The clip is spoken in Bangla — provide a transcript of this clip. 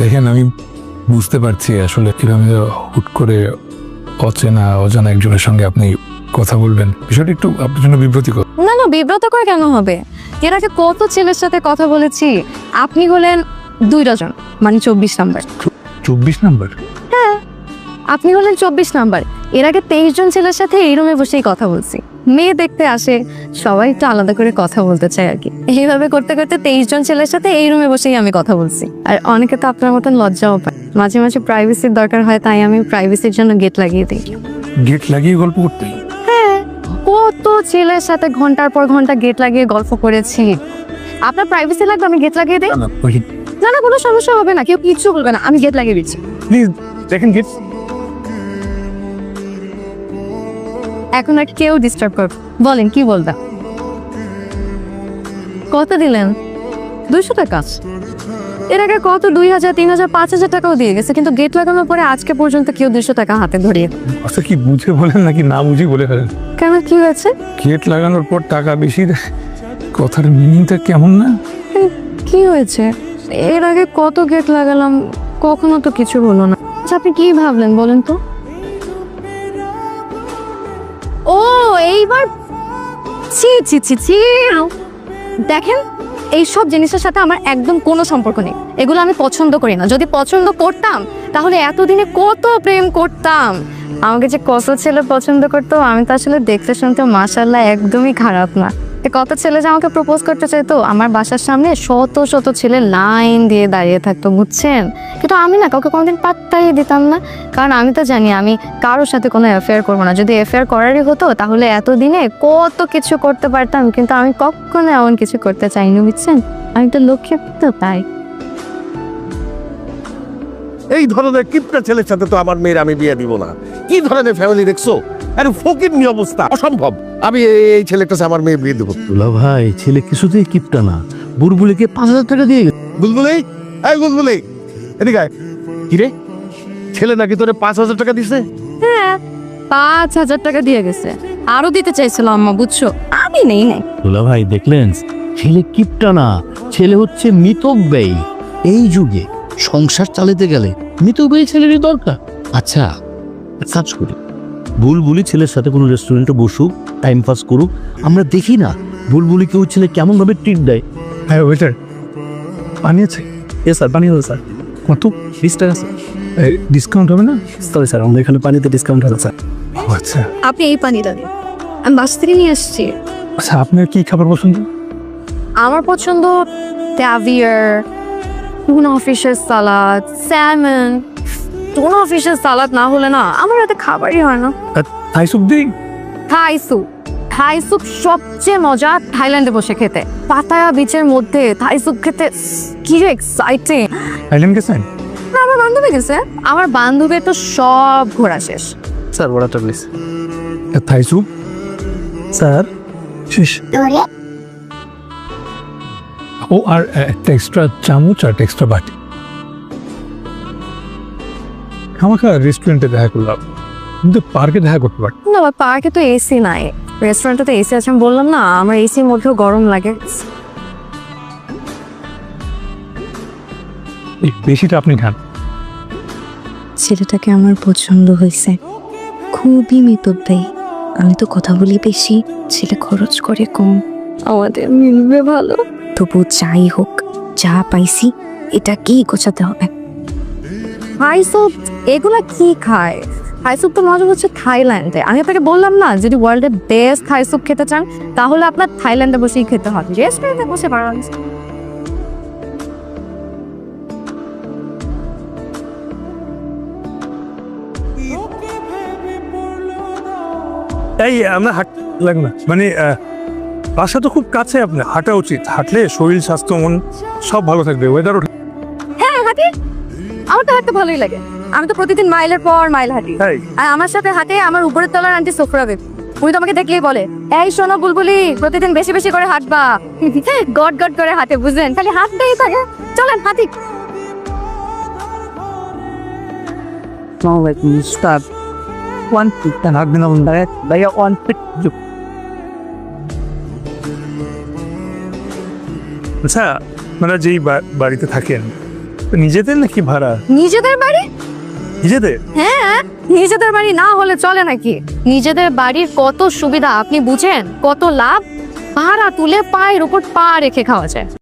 দেখেন আমি বুঝতে পারছি আসলে কীভাবে হুট করে অচেনা অজানা একজনের সঙ্গে আপনি কথা বলবেন। বিষয়টা একটু আপনার জন্য বিব্রতিকর। না না বিব্রতকর কেন হবে? এর আগে কত ছেলের সাথে কথা বলেছি আপনি হলেন দুই ডজন মানে চব্বিশ নাম্বার। চব্বিশ নাম্বার? হ্যাঁ আপনি হলেন চব্বিশ নাম্বার। এর আগে তেইশ জন ছেলের সাথে এই রুমে বসেই কথা বলছি। মেয়ে দেখতে আসে সবাই একটু আলাদা করে কথা বলতে চায় আর কি। এইভাবে করতে করতে তেইশ জন ছেলের সাথে এই রুমে বসেই আমি কথা বলছি। আর অনেকে তো আপনার মতন লজ্জাও পায়। মাঝে মাঝে প্রাইভেসির দরকার হয় তাই আমি প্রাইভেসির জন্য গেট লাগিয়ে দিই। গেট লাগিয়ে গল্প করতে? হ্যাঁ কত ছেলের সাথে ঘণ্টার পর ঘণ্টা গেট লাগিয়ে গল্প করেছি। আপনার প্রাইভেসি লাগবে আমি গেট লাগিয়ে দিই? না, না, কোনো সমস্যা হবে না কেউ কিচ্ছু বলবে না আমি গেট লাগিয়ে দিচ্ছি। প্লিজ দেখেন গেট এখন আর কেউ ডিস্টার্ব করবে বলেন কি বলবেন কত দিলেন? দুইশো টাকা। এর আগে কত? দুই হাজার তিন হাজার পাঁচ হাজার টাকাও দিয়ে গেছে কিন্তু গেট লাগানোর পরে আজকে পর্যন্ত কেউ দুইশো টাকা হাতে ধরিয়ে আচ্ছা কি বুঝে বলেন নাকি না বুঝে বলে ফেলেন? কেন কি হয়েছে? গেট লাগানোর পর টাকা বেশি। কথার মিনিংটা কেমন না? কি হয়েছে? এর আগে কত গেট লাগালাম কখনো তো কিছু হলো না। আচ্ছা আপনি কি ভাবলেন বলেন তো? এইবার ছি ছি ছি ছি দেখেন এই সব জিনিসের সাথে আমার একদম কোনো সম্পর্ক নেই। এগুলো আমি পছন্দ করি না। যদি পছন্দ করতাম, তাহলে এতদিনে কত প্রেম করতাম। আমাকে যে কত ছেলে পছন্দ করতো, আমি তো আসলে দেখতে শুনতে মাসাল্লাহ একদমই খারাপ না। কত ছেলে যে আমাকে প্রপোজ করতে চাইতো? আমার বাসার সামনে শত শত ছেলে লাইন দিয়ে দাঁড়িয়ে থাকতো, বুঝছেন? কিন্তু আমি না কাউকে কোনোদিন পাত্তাই দিতাম না। কারণ আমি তো জানি আমি কারোর সাথে কোনো অ্যাফেয়ার করব না। যদি অ্যাফেয়ার করারই হতো, তাহলে এতদিনে কত কিছু করতে পারতাম, কিন্তু আমি কখনো এমন কিছু করতে চাইনি, বুঝছেন? আমি তো লক্ষ্যে তো তাই। এই ধরনের কিপটা ছেলের সাথে তো আমার মেয়ের আমি বিয়ে দিব না। কি ধরনের ফ্যামিলি দেখছ? আরে ফকির নি অবস্থা, অসম্ভব। আমি এই ছেলেটা আমার মেয়ে বিয়ে দেবো। দুলা ভাই ছেলে কিছুতেই কিপটা না। বুড়বুলিকে পাঁচ হাজার টাকা দিয়ে গেছে বুলবুলি? এই বুলবুলি! এদিকে আয়। কি রে ছেলে নাকি তোরে পাঁচ হাজার টাকা দিছে? হ্যাঁ পাঁচ হাজার টাকা দিয়ে গেছে। আরও দিতে চাইছিল আম্মা বুঝছ? আমি নেই। নাই দুলা ভাই দেখলেন? ছেলে কিপটা না। ছেলে হচ্ছে মিতব্যয়ী এই যুগে সংসার চালাতে গেলে মিতব্যয়ী ছেলেরই দরকার। আচ্ছা এক কাজ করি। বুলবুলি ছেলের সাথে কোনো রেস্টুরেন্টে বসুক টাইম পাস করুক আমরা দেখি না বুলবুলিকে ওই ছেলে কেমন ভাবে ট্রিট দেয়। হ্যাঁ ওয়েটার পানি আছে? এ স্যার পানি হবে স্যার কত? বিশ টাকা স্যার ডিসকাউন্ট হবে না? সরি স্যার আমাদের এখানে পানিতে ডিসকাউন্ট হবে স্যার ও আচ্ছা। আপনি এই পানি দেন। আমি বাস থেকে নিয়ে আসছি। আচ্ছা আপনার কি খাবার পছন্দ? আমার পছন্দ ক্যাভিয়ার টুনা ফিশের সালাদ স্যামন টুনা ফিশের সালাদ না হলে না আমার রাতে খাবারই হয় না। থাই স্যুপ দিই? থাই স্যুপ থাই স্যুপ সবচেয়ে মজা থাইল্যান্ডে বসে খেতে। পাতায়া বিচের মধ্যে থাই স্যুপ খেতে কি এক্সাইটিং থাইল্যান্ড গেছেন? আমার বান্ধবী গেছে। আমার বান্ধবীর তো সব ঘোরা শেষ। স্যার বড়াটা প্লিজ থাই স্যুপ স্যার শেষ। ও আর একটা এক্সট্রা চামচ আর একটা এক্সট্রা বাটি। আমাকে রেস্টুরেন্টে দেখা করলাম কিন্তু পার্কে দেখা করতে পারি না পার্কে তো এসি নাই। রেস্টুরেন্টে তো এসি আছে আমি বললাম না আমার এসির মধ্যেও গরম লাগে। এই বেশিটা আপনি খান। ছেলেটাকে আমার পছন্দ হয়েছে। খুবই মিতব্যয়ী। আমি তো কথা বলি বেশি ছেলে খরচ করে কম। আমাদের মিলবে ভালো। তবু যাই হোক যা পাইছি এটাকেই গোছাতে হবে? হাই স্যুপ এগুলা কি খায়? হাই স্যুপ তো মজা হচ্ছে থাইল্যান্ডে। আমি আপনাকে বললাম না যদি ওয়ার্ল্ডের বেস্ট হাই স্যুপ খেতে চান তাহলে আপনার থাইল্যান্ডে বসেই খেতে হবে। রেস্টুরেন্টে বসে পারেন এই আমরা হাঁট লাগবে না। মানে বাসা তো খুব কাছে আপনার। হাঁটা উচিত। হাঁটলে শরীর স্বাস্থ্য মন সব ভালো থাকবে। ওয়েদারও হ্যাঁ হাঁটি। আমার তো হাঁটতে ভালোই লাগে। আমি তো প্রতিদিন মাইলের পর মাইল হাঁটি। আর আমার সাথে হাঁটে আমার উপরের তলার আন্টি সোফরা বেবি। উনি তো আমাকে দেখলেই বলে এই শোনো বুলবুলি প্রতিদিন বেশি বেশি করে হাঁটবা। গট গট করে হাঁটে বুঝলেন? খালি হাঁটতেই থাকে চলেন হাঁটি। ওয়ান ফিট হাত ভাইয়া ওয়ান ফিট আচ্ছা আপনারা যেই বা- বাড়িতে থাকেন নিজেদের নাকি ভাড়া? নিজেদের বাড়ি? নিজেদের? হ্যাঁ নিজেদের বাড়ি না হলে চলে নাকি? নিজেদের বাড়ির কত সুবিধা, আপনি বুঝেন? কত লাভ? ভাড়া তুলে পায়ের উপর পা রেখে খাওয়া যায়।